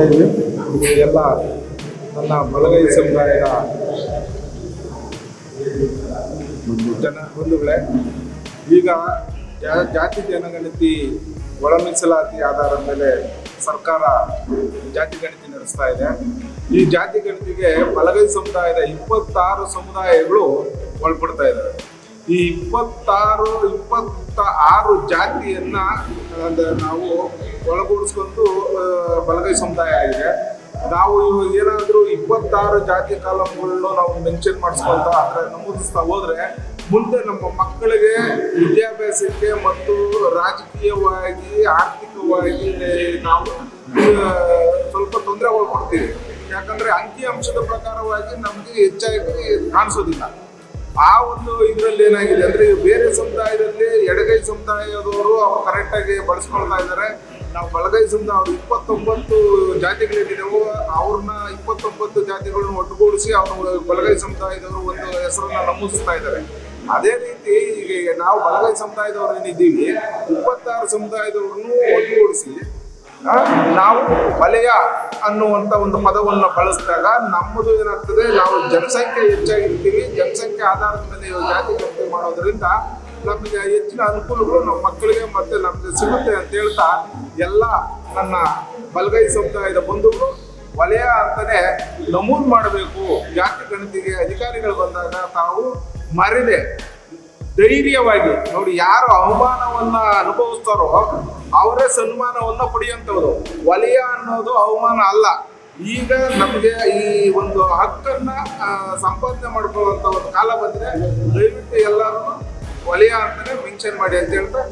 ಇದ್ವಿ. ಇದು ಎಲ್ಲ ನನ್ನ ಬಲಗೈ ಸಮುದಾಯದ ಜನ ಬಂಧುಗಳೇ ಈಗ ಜಾತಿ ಜನಗಣತಿ ಒಳ ಮೀಸಲಾತಿ ಆಧಾರದ ಮೇಲೆ ಸರ್ಕಾರ ಜಾತಿ ಗಣತಿ ನಡೆಸ್ತಾ ಇದೆ. ಈ ಜಾತಿ ಗಣತಿಗೆ ಬಲಗೈ ಸಮುದಾಯದ ಇಪ್ಪತ್ತಾರು ಸಮುದಾಯಗಳು ಒಳಪಡ್ತಾ ಇದ್ದಾರೆ ಈ ಇಪ್ಪತ್ತಾರು ಇಪ್ಪತ್ತ ಆರು ಜಾತಿಯನ್ನ ನಾವು ಒಳಗೂಡಿಸ್ಕೊಂಡು ಬಲಗೈ ಸಮುದಾಯ ಆಗಿದೆ. ನಾವು ಏನಾದರೂ ಇಪ್ಪತ್ತಾರು ಜಾತಿ ಕಾಲಂಗಳನ್ನು ನಾವು ಮೆನ್ಷನ್ ಮಾಡಿಸ್ಕೊಂತ ಅಂದರೆ ನಮೂದಿಸ್ತಾ ಹೋದ್ರೆ ಮುಂದೆ ನಮ್ಮ ಮಕ್ಕಳಿಗೆ ವಿದ್ಯಾಭ್ಯಾಸಕ್ಕೆ ಮತ್ತು ರಾಜಕೀಯವಾಗಿ, ಆರ್ಥಿಕವಾಗಿ ನಾವು ಸ್ವಲ್ಪ ತೊಂದರೆ ಒಳಪಡ್ತೀವಿ ಯಾಕಂದ್ರೆ ಅಂಕಿ ಅಂಶದ ಪ್ರಕಾರವಾಗಿ ನಮಗೆ ಹೆಚ್ಚಾಗಿ ಕಾಣಿಸೋದಿಲ್ಲ. ಆ ಒಂದು ಇದರಲ್ಲಿ ಏನಾಗಿದೆ ಅಂದ್ರೆ ಬೇರೆ ಸಮುದಾಯದಲ್ಲಿ ಎಡಗೈ ಸಮುದಾಯದವರು ಅವ್ರು ಕರೆಕ್ಟಾಗಿ ಬಳಸ್ಕೊಳ್ತಾ ಇದ್ದಾರೆ ನಾವು ಬಲಗೈ ಸಮುದಾಯ ಅವ್ರು ಇಪ್ಪತ್ತೊಂಬತ್ತು ಜಾತಿಗಳೇನಿದಾವೋ ಅವ್ರನ್ನ ಇಪ್ಪತ್ತೊಂಬತ್ತು ಜಾತಿಗಳನ್ನ ಒಟ್ಟುಗೂಡಿಸಿ ಅವರು ಬಲಗೈ ಸಮುದಾಯದವರು ಒಂದು ಹೆಸರನ್ನ ನಮೂದಿಸ್ತಾ ಇದ್ದಾರೆ. ಅದೇ ರೀತಿ ಈಗ ನಾವು ಬಲಗೈ ಸಮುದಾಯದವ್ರು ಏನಿದ್ದೀವಿ, ಇಪ್ಪತ್ತಾರು ಸಮುದಾಯದವ್ರನ್ನು ಒಟ್ಟುಗೂಡಿಸಿ ನಾವು ವಲಯ ಅನ್ನುವಂತ ಒಂದು ಪದವನ್ನು ಬಳಸಿದಾಗ ನಮ್ಮದು ಏನಾಗ್ತದೆ, ನಾವು ಜನಸಂಖ್ಯೆ ಹೆಚ್ಚಾಗಿರ್ತೀವಿ ಜನಸಂಖ್ಯೆ ಆಧಾರದ ಮೇಲೆ ಜಾತಿ ಗಣತಿ ಮಾಡೋದ್ರಿಂದ ನಮಗೆ ಹೆಚ್ಚಿನ ಅನುಕೂಲಗಳು ನಮ್ಮ ಮಕ್ಕಳಿಗೆ ಮತ್ತೆ ನಮಗೆ ಸಿಗುತ್ತೆ ಅಂತ ಹೇಳ್ತಾ ಎಲ್ಲ ನನ್ನ ಬಲಗೈ ಸಮುದಾಯದ ಬಂಧುಗಳು ವಲಯ ಅಂತಲೇ ನಮೂದು ಮಾಡಬೇಕು. ಜಾತಿ ಗಣತಿಗೆ ಅಧಿಕಾರಿಗಳು ಬಂದಾಗ ತಾವು ಮರೆದೆ ಧೈರ್ಯವಾಗಿ ನೋಡಿ ಯಾರು ಅವಮಾನವನ್ನ ಅನುಭವಿಸ್ತಾರೋ ಅವರೇ ಸನ್ಮಾನವನ್ನ ಪಡೆಯುವಂಥವ್ರು. ವಲಯ ಅನ್ನೋದು ಅವಮಾನ ಅಲ್ಲ. ಈಗ ನಮಗೆ ಈ ಒಂದು ಹಕ್ಕನ್ನ ಸಂಪಾದನೆ ಮಾಡ್ಕೊಳ್ಳುವಂಥ ಒಂದು ಕಾಲ ಬಂದಿದೆ. ದಯವಿಟ್ಟು ಎಲ್ಲರೂ ವಲಯ ಅಂತಲೇ ಮೆನ್ಷನ್ ಮಾಡಿ ಅಂತ ಹೇಳ್ತಾ